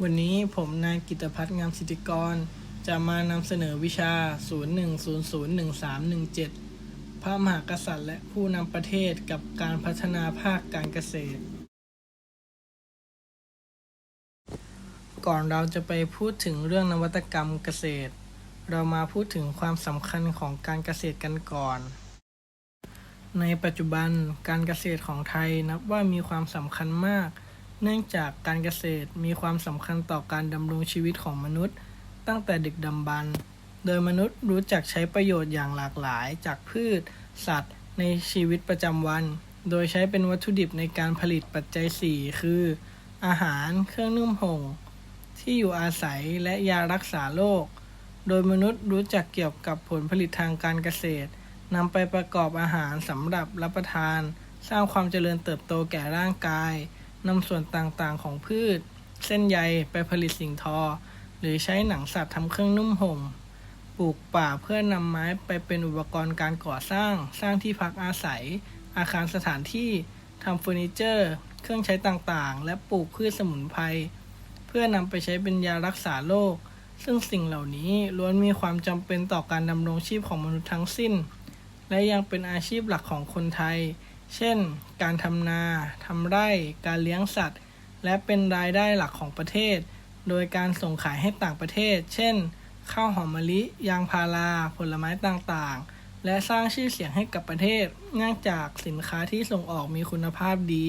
วันนี้ผมนายกิตพัฒน์งามสิทธิกร จะมานำเสนอวิชา 01001317 พระมหากษัตริย์และผู้นำประเทศกับการพัฒนาภาคการเกษตร ก่อนเราจะไปพูดถึงเรื่องนวัตกรรมเกษตร เรามาพูดถึงความสำคัญของการเกษตรกันก่อน ในปัจจุบันการเกษตรของไทยนับว่ามีความสำคัญมากเเนื่องจากการเกษตรมีความสำคัญต่อการดำรงชีวิตของมนุษย์ ตั้งแต่ดึกดำบรรพ์โดยมนุษย์รู้จักใช้ประโยชน์อย่างหลากหลายจากพืช สัตว์ ในชีวิตประจำวัน โดยใช้เป็นวัตถุดิบในการผลิตปัจจัย 4 คือ อาหาร เครื่องนุ่มห่มที่อยู่อาศัยและยารักษาโรค โดยมนุษย์รู้จักเกี่ยวกับผลผลิตทางการเกษตรนำไปประกอบอาหารสำหรับรับประทาน สร้างความเจริญเติบโตแก่ร่างกาย นำส่วนต่างๆของพืช เส้นใยไปผลิตสิ่งทอ หรือใช้หนังสัตว์ทำเครื่องนุ่มห่ม ปลูกป่าเพื่อนำไม้ไปเป็นอุปกรณ์การก่อสร้าง สร้างที่พักอาศัย อาคารสถานที่ทำเฟอร์นิเจอร์ เครื่องใช้ต่างๆ และปลูกพืชสมุนไพรเพื่อนำไปใช้เป็นยารักษาโรคซึ่งสิ่งเหล่านี้ล้วนมีความจำเป็นต่อการดำรงชีพของมนุษย์ทั้งสิ้น และยังเป็นอาชีพหลักของคนไทย เช่น การทำนาทำไร่ การเลี้ยงสัตว์ และเป็นรายได้หลักของประเทศ โดยการส่งขายให้ต่างประเทศ เช่น ข้าวหอมมะลิ ยางพารา ผลไม้ต่างๆ และสร้างชื่อเสียงให้กับประเทศ เนื่องจากสินค้าที่ส่งออกมีคุณภาพดี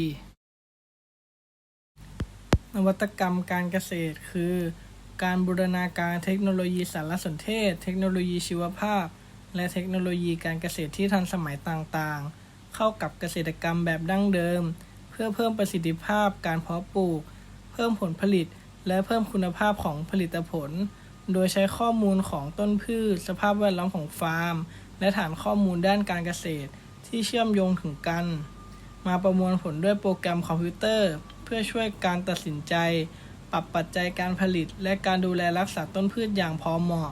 นวัตกรรมการเกษตรคือ การบูรณาการเทคโนโลยีสารสนเทศ เทคโนโลยีชีวภาพ และเทคโนโลยีการเกษตรที่ทันสมัยต่างๆ เข้ากับเกษตรกรรมแบบดั้งเดิม เพื่อเพิ่มประสิทธิภาพการเพาะปลูก เพิ่มผลผลิต และเพิ่มคุณภาพของผลิตผล โดยใช้ข้อมูลของต้นพืช สภาพแวดล้อมของฟาร์ม และฐานข้อมูลด้านการเกษตรที่เชื่อมโยงถึงกัน มาประมวลผลด้วยโปรแกรมคอมพิวเตอร์ เพื่อช่วยการตัดสินใจ ปรับปัจจัยการผลิต และการดูแลรักษาต้นพืชอย่างพอเหมาะ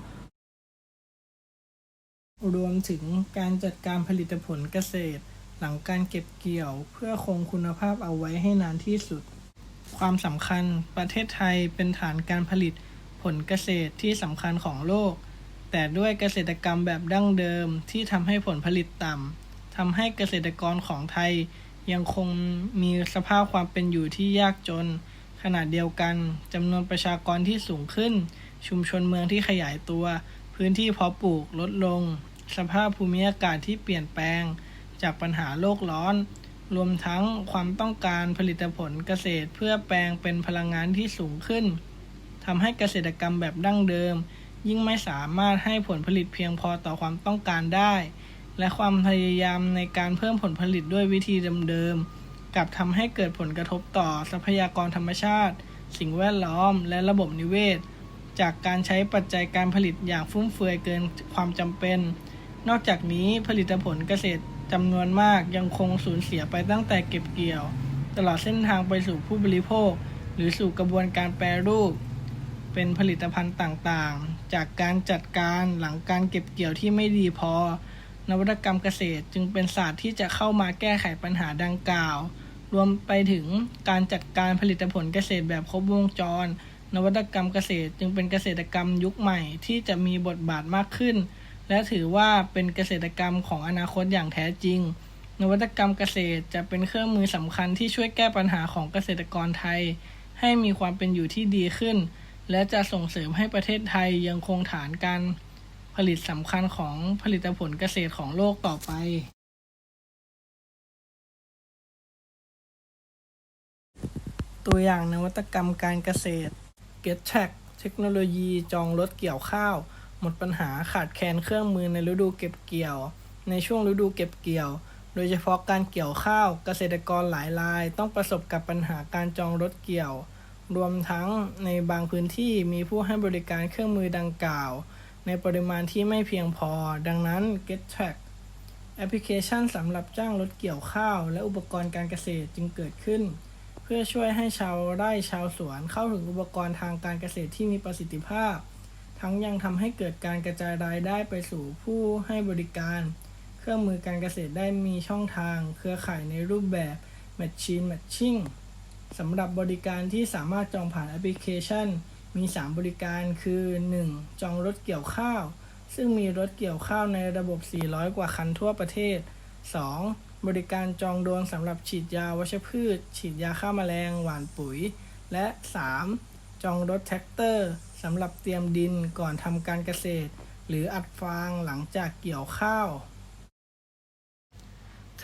รวมถึงการจัดการผลิตผลเกษตร หลังการเก็บเกี่ยวเพื่อคงคุณภาพเอาไว้ให้นานที่สุด ความสำคัญประเทศไทยเป็นฐานการผลิตผลเกษตรที่สำคัญของโลก แต่ด้วยเกษตรกรรมแบบดั้งเดิมที่ทำให้ผลผลิตต่ำทำให้เกษตรกรของไทยยังคงมีสภาพความเป็นอยู่ที่ยากจน ขณะเดียวกันจำนวนประชากรที่สูงขึ้น ชุมชนเมืองที่ขยายตัว พื้นที่เพาะปลูกลดลง สภาพภูมิอากาศที่เปลี่ยนแปลง จากปัญหาโลกร้อน รวมทั้งความต้องการผลิตผลเกษตรเพื่อแปลงเป็นพลังงานที่สูงขึ้นทำให้เกษตรกรรมแบบดั้งเดิม ยิ่งไม่สามารถให้ผลผลิตเพียงพอต่อความต้องการได้ และความพยายามในการเพิ่มผลผลิตด้วยวิธีเดิมๆกลับทำให้เกิดผลกระทบต่อทรัพยากรธรรมชาติ สิ่งแวดล้อม และระบบนิเวศ จากการใช้ปัจจัยการผลิตอย่างฟุ่มเฟือยเกินความจำเป็น นอกจากนี้ผลิตผลเกษตร จำนวนมากยังคงสูญเสียไปตั้งแต่เก็บเกี่ยว ตลอดเส้นทางไปสู่ผู้บริโภค หรือสู่กระบวนการแปรรูป เป็นผลิตภัณฑ์ต่างๆ จากการจัดการหลังการเก็บเกี่ยวที่ไม่ดีพอ นวัตกรรมเกษตรจึงเป็นศาสตร์ที่จะเข้ามาแก้ไขปัญหาดังกล่าว รวมไปถึงการจัดการผลิตผลเกษตรแบบครบวงจร นวัตกรรมเกษตรจึงเป็นเกษตรกรรมยุคใหม่ที่จะมีบทบาทมากขึ้น และถือว่าเป็นเกษตรกรรมของอนาคตอย่างแท้จริง นวัตกรรมเกษตรจะเป็นเครื่องมือสำคัญที่ช่วยแก้ปัญหาของเกษตรกรไทย ให้มีความเป็นอยู่ที่ดีขึ้น และจะส่งเสริมให้ประเทศไทยยังคงฐานการผลิตสำคัญของผลิตผลเกษตรของโลกต่อไปตัวอย่างนวัตกรรมการเกษตร Get Track เทคโนโลยีจองรถเกี่ยวข้าว หมดปัญหาขาดแคลนเครื่องมือในฤดูเก็บเกี่ยว ในช่วงฤดูเก็บเกี่ยว โดยเฉพาะการเกี่ยวข้าวเกษตรกรหลายราย ต้องประสบกับปัญหาการจองรถเกี่ยว รวมทั้งในบางพื้นที่มีผู้ให้บริการเครื่องมือดังกล่าว ในปริมาณที่ไม่เพียงพอ ดังนั้น Get Track แอปพลิเคชันสำหรับจ้างรถเกี่ยวข้าว และอุปกรณ์การเกษตรจึงเกิดขึ้น เพื่อช่วยให้ชาวไร่ชาวสวนเข้าถึงอุปกรณ์ทางการเกษตรที่มีประสิทธิภาพ ทั้งยังทำให้เกิดการกระจายรายได้ไปสู่ผู้ให้บริการ เครื่องมือการเกษตรได้มีช่องทาง เครือข่ายในรูปแบบ Machine Matching สำหรับบริการที่สามารถจองผ่านแอปพลิเคชัน มี 3 บริการคือ 1. จองรถเกี่ยวข้าว ซึ่งมีรถเกี่ยวข้าวในระบบ 400 กว่าคันทั่วประเทศ 2. บริการจองโดรนสำหรับฉีดยาวัชพืช ฉีดยาฆ่าแมลง หว่านปุ๋ย และ 3. จองรถแท็กเตอร์ สำหรับเตรียมดินก่อนทำการเกษตร หรืออัดฟางหลังจากเกี่ยวข้าว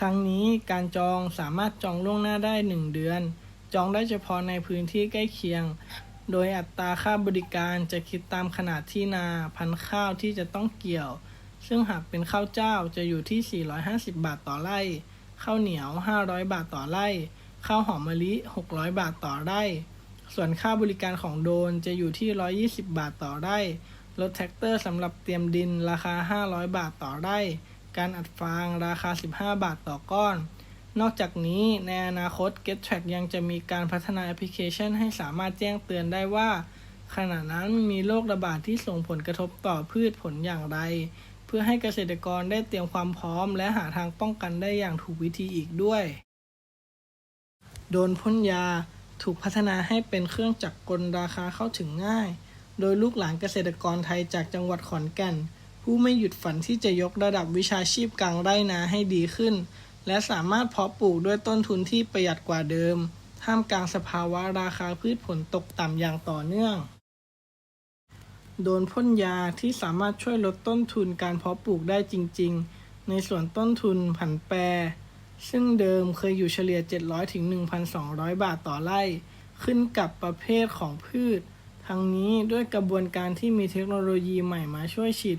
ทั้งนี้การจองสามารถจองล่วงหน้าได้ 1 เดือน จองได้เฉพาะในพื้นที่ใกล้เคียง โดยอัตราค่าบริการจะคิดตามขนาดที่นาพันข้าวที่จะต้องเกี่ยว ซึ่งหากเป็นข้าวเจ้าจะอยู่ที่ 450 บาทต่อไร่ ข้าวเหนียว 500 บาทต่อไร่ ข้าวหอมมะลิ 600 บาทต่อไร่ ส่วนค่าบริการของโดนจะอยู่ที่ 120 บาทต่อไร่ รถแท็กเตอร์สำหรับเตรียมดินราคา 500 บาทต่อไร่ การอัดฟางราคา 15 บาทต่อก้อน นอกจากนี้ในอนาคต GetTrack ยังจะมีการพัฒนาแอปพลิเคชันให้สามารถแจ้งเตือนได้ว่า ขณะนั้นมีโรคระบาดที่ส่งผลกระทบต่อพืชผลอย่างไร เพื่อให้เกษตรกรได้เตรียมความพร้อม และหาทางป้องกันได้อย่างถูกวิธีอีกด้วย โดนพ่นยา ถูกพัฒนาให้เป็นเครื่องจักรกลราคาเข้าถึงง่าย โดยลูกหลานเกษตรกรไทยจากจังหวัดขอนแก่น ผู้ไม่หยุดฝันที่จะยกระดับวิชาชีพกลางไร่นาให้ดีขึ้น และสามารถเพาะปลูกด้วยต้นทุนที่ประหยัดกว่าเดิม ท่ามกลางสภาวะราคาพืชผลตกต่ำอย่างต่อเนื่อง โดนพ่นยาที่สามารถช่วยลดต้นทุนการเพาะปลูกได้จริง ๆ ในส่วนต้นทุนผันแปร ซึ่งเดิมเคยอยู่เฉลี่ย 700ถึง1,200 บาทต่อไร่ ขึ้นกับประเภทของพืช ทั้งนี้ด้วยกระบวนการที่มีเทคโนโลยีใหม่มาช่วยฉีด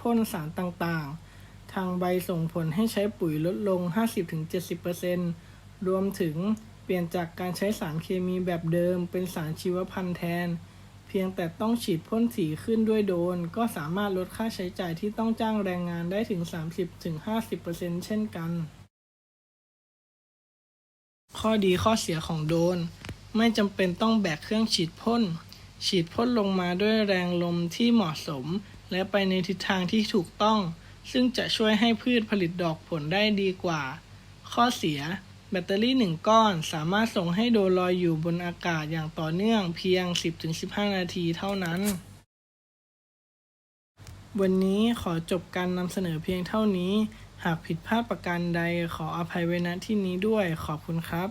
พ่นสารต่างๆ ทางใบส่งผลให้ใช้ปุ๋ยลดลง 50-70%รวมถึงเปลี่ยนจากการใช้สารเคมีแบบเดิม เป็นสารชีวพันธุ์แทน เพียงแต่ต้องฉีดพ่นสีขึ้นด้วยโดน ก็สามารถลดค่าใช้จ่ายที่ต้องจ้างแรงงานได้ถึง 30-50%เช่นกัน ข้อดีข้อเสียของโดรนไม่จำเป็นต้องแบกเครื่องฉีดพ่น ฉีดพ่นลงมาด้วยแรงลมที่เหมาะสม และไปในทิศทางที่ถูกต้อง ซึ่งจะช่วยให้พืชผลิตดอกผลได้ดีกว่า ข้อเสีย แบตเตอรี่หนึ่งก้อนสามารถส่งให้โดรนลอยอยู่บนอากาศอย่างต่อเนื่องเพียง 10-15 นาทีเท่านั้น วันนี้ขอจบการนำเสนอเพียงเท่านี้ากผิดพลาดประการใดขออภัยไว้ณที่นี้ด้วยขอบคุณครับ